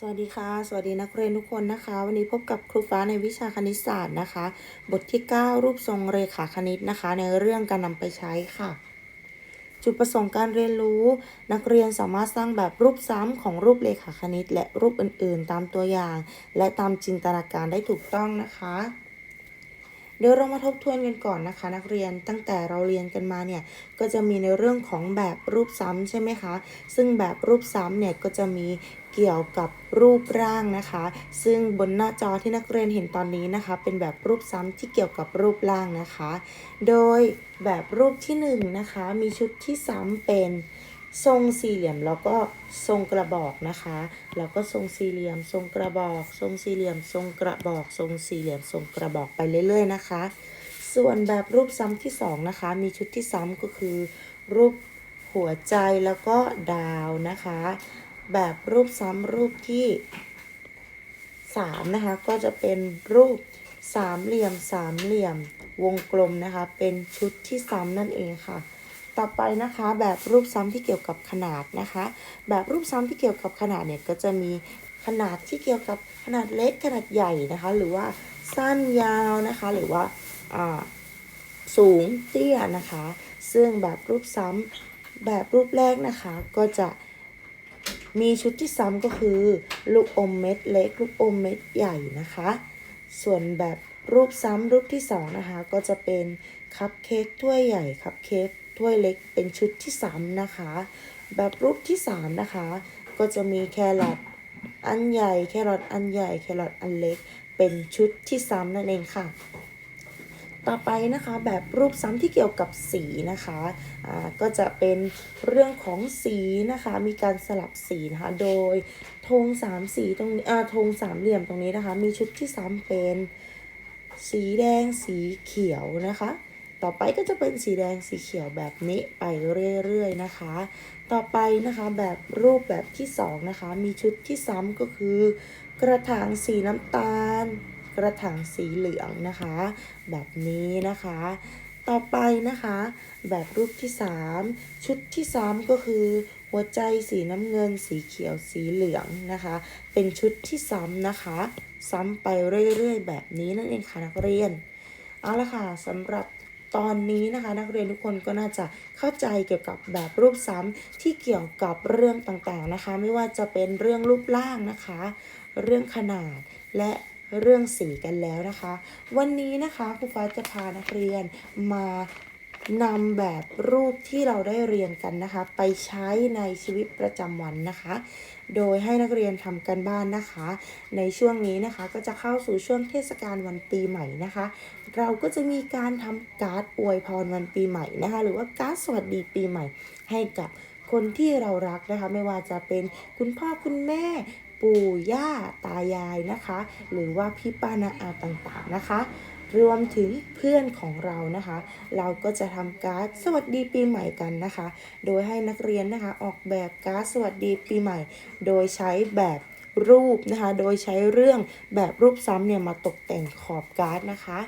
สวัสดีค่ะ สวัสดีนักเรียนทุกคนนะคะ วันนี้พบกับครูฟ้าในวิชาคณิตศาสตร์นะคะ บทที่ 9 รูปทรงเรขาคณิตนะคะ ในเรื่องการนำไปใช้ค่ะ จุดประสงค์การเรียนรู้ นักเรียนสามารถสร้างแบบรูปซ้ำของรูปเรขาคณิต และรูปอื่นๆ ตามตัวอย่าง และตามจินตนาการได้ถูกต้องนะคะ ดี๋ยวเรามาทบทวนกันก่อนนะคะ นักเรียนตั้งแต่เราเรียนกันมาเนี่ยก็จะมีในเรื่องของแบบรูปซ้ำใช่ไหมคะ ซึ่งแบบรูปซ้ำเนี่ยก็จะมีเกี่ยวกับรูปร่างนะคะ ซึ่งบนหน้าจอที่นักเรียนเห็นตอนนี้นะคะ เป็นแบบรูปซ้ำที่เกี่ยวกับรูปร่างนะคะ โดยแบบรูปที่หนึ่งนะคะมีชุดที่ซ้ำเป็น ทรงสี่เหลี่ยมแล้วก็ทรงกระบอกนะคะแล้วก็ทรงสี่เหลี่ยม ทรงกระบอก ทรงสี่เหลี่ยม ทรงกระบอก ทรงสี่เหลี่ยม ทรงกระบอกไปเรื่อยๆนะคะ ส่วนแบบรูปซ้ำที่สองนะคะ มีชุดที่ซ้ำก็คือ รูปหัวใจแล้วก็ดาวนะคะ แบบรูปซ้ำรูปที่สามนะคะก็จะเป็นรูปสามเหลี่ยมสามเหลี่ยมวงกลมนะคะ เป็นชุดที่ซ้ำนั่นเองค่ะ ต่อไปนะคะแบบรูปซ้ำที่เกี่ยวกับขนาดนะคะ แบบรูปซ้ำที่เกี่ยวกับขนาดเนี่ยก็จะมีขนาดที่เกี่ยวกับขนาดเล็กขนาดใหญ่นะคะ หรือว่าสั้นยาวนะคะ หรือว่าสูงเตี้ยนะคะ ซึ่งแบบรูปซ้ำแบบรูปแรกนะคะก็จะมีชุดที่ซ้ำก็คือ ลูกอมเม็ดเล็ก ลูกอมเม็ดใหญ่นะคะ ส่วนแบบรูปซ้ำรูปที่สองนะคะก็จะเป็นคัพเค้กถ้วยใหญ่คัพเค้ก ถ้วยเล็กเป็นชุดที่สามนะคะ แบบรูปที่สามนะคะ ก็จะมีแครอทอันใหญ่แครอทอันใหญ่แครอทอันเล็ก เป็นชุดที่ซ้ำนั่นเองค่ะ ต่อไปนะคะแบบรูปซ้ำที่เกี่ยวกับสีนะคะอ่าก็จะเป็นเรื่องของสีนะคะ มีการสลับสีนะคะ โดยธงสามสีตรงนี้ธงสามเหลี่ยมตรงนี้นะคะ มีชุดที่ซ้ำเป็น สีแดงสีเขียวนะคะ ต่อไปก็จะเป็นสีแดงสีเขียวแบบนี้ไปเรื่อยๆนะคะ ต่อไปนะคะแบบรูปแบบที่สองนะคะ มีชุดที่ซ้ำก็คือ กระถางสีน้ำตาล กระถางสีเหลืองนะคะ แบบนี้นะคะ ต่อไปนะคะ แบบรูปที่สามชุดที่สามก็คือ หัวใจสีน้ำเงิน สีเขียวสีเหลืองนะคะ เป็นชุดที่ซ้ำนะคะ ซ้ำไปเรื่อยๆ แบบนี้นั่นเองค่ะนักเรียนเอาละค่ะสำหรับ ตอนนี้นะคะ นักเรียนทุกคนก็น่าจะเข้าใจเกี่ยวกับแบบรูปซ้ำที่เกี่ยวกับเรื่องต่างๆนะคะ ไม่ว่าจะเป็นเรื่องรูปร่างนะคะ เรื่องขนาดและเรื่องสีกันแล้วนะคะ วันนี้นะคะครูฟ้าจะพานักเรียนมา นำแบบรูปที่เราได้เรียนกันนะคะ ไปใช้ในชีวิตประจำวันนะคะ โดยให้นักเรียนทำกันบ้านนะคะ ในช่วงนี้นะคะก็จะเข้าสู่ช่วงเทศกาลวันปีใหม่นะคะ เราก็จะมีการทำการ์ดอวยพรวันปีใหม่นะคะ หรือว่าการ์ดสวัสดีปีใหม่ ให้กับคนที่เรารักนะคะ ไม่ว่าจะเป็นคุณพ่อคุณแม่ปู่ย่าตายายนะคะ หรือว่าพี่ป้านาอาต่างๆนะคะ รวมถึงเพื่อนของเรานะคะ เราก็จะทำการ์ดสวัสดีปีใหม่กันนะคะ โดยให้นักเรียนนะคะออกแบบการ์ดสวัสดีปีใหม่ โดยใช้แบบรูปนะคะ โดยใช้เรื่องแบบรูปซ้ำเนี่ยมาตกแต่งขอบการ์ดนะคะ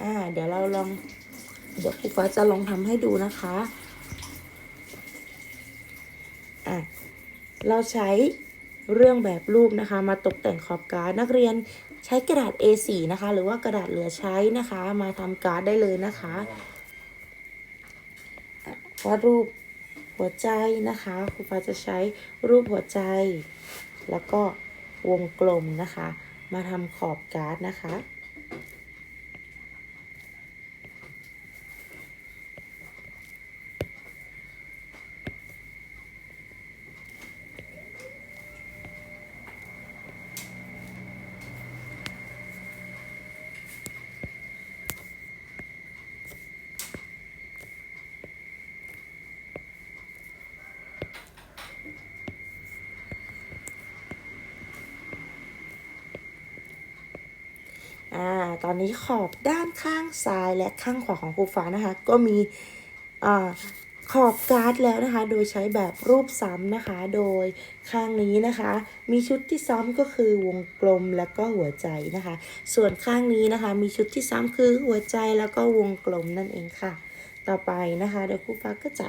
อ่าเดี๋ยวเราลองเดี๋ยวครูฟ้าจะลองทำให้ดูนะคะอะเราใช้เรื่องแบบรูปนะคะ มาตกแต่งขอบการ์ดนักเรียน ใช้กระดาษ A4 นะคะ หรือว่ากระดาษเหลือใช้นะคะ มาทำการ์ดได้เลยนะคะอะวาดรูปหัวใจนะคะครูฟ้าจะใช้รูปหัวใจ แล้วก็วงกลมนะคะ มาทำขอบการ์ดนะคะ อ่าตอนนี้ขอบด้านข้างซ้ายและข้างขวาของครูฟ้านะคะ ก็มีอ่าขอบการ์ดแล้วนะคะ โดยใช้แบบรูปซ้ำนะคะ โดยข้างนี้นะคะ มีชุดที่ซ้ำก็คือวงกลมและก็หัวใจนะคะ ส่วนข้างนี้นะคะ มีชุดที่ซ้ำคือหัวใจแล้วก็วงกลมนั่นเองค่ะ ต่อไปนะคะเดี๋ยวครูฟ้าก็จะ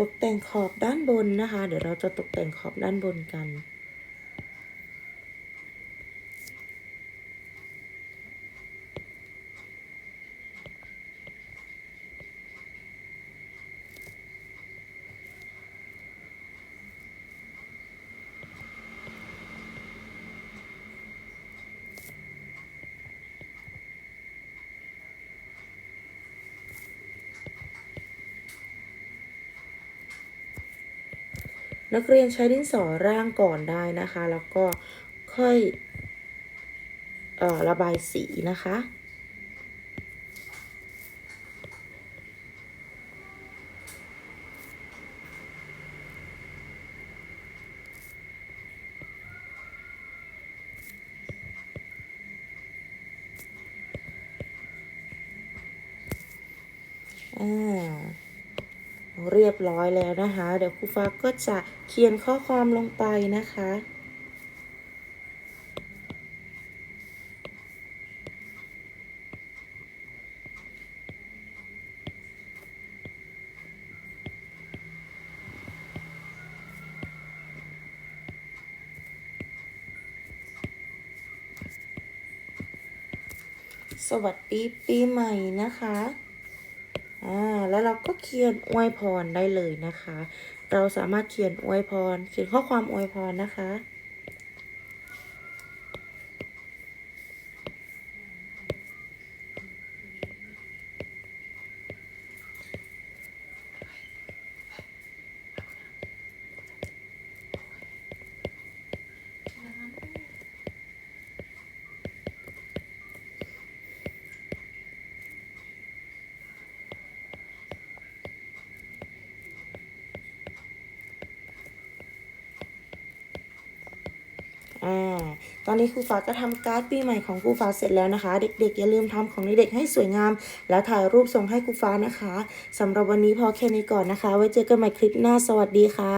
ตกแต่งขอบด้านบนนะคะ เดี๋ยวเราจะตกแต่งขอบด้านบนกัน นักเรียนใช้ดินสอร่างก่อนได้นะคะ แล้วก็ค่อยออระบายสีนะคะอ่า เรียบร้อยแล้วนะคะ เดี๋ยวครูฟ้าก็จะเขียนข้อความลงไปนะคะสวัสดีปีใหม่นะคะ อ่าแล้วเราก็เขียนอวยพรได้เลยนะคะ เราสามารถเขียนอวยพร เขียนข้อความอวยพรนะคะ อ่า ตอนนี้ครูฟ้าก็ทำการ์ดปีใหม่ของครูฟ้าเสร็จแล้วนะคะ เด็กๆ อย่าลืมทำของเด็กๆให้สวยงาม แล้วถ่ายรูปส่งให้ครูฟ้านะคะสำหรับวันนี้พอแค่นี้ก่อนนะคะ ไว้เจอกันใหม่คลิปหน้าสวัสดีค่ะ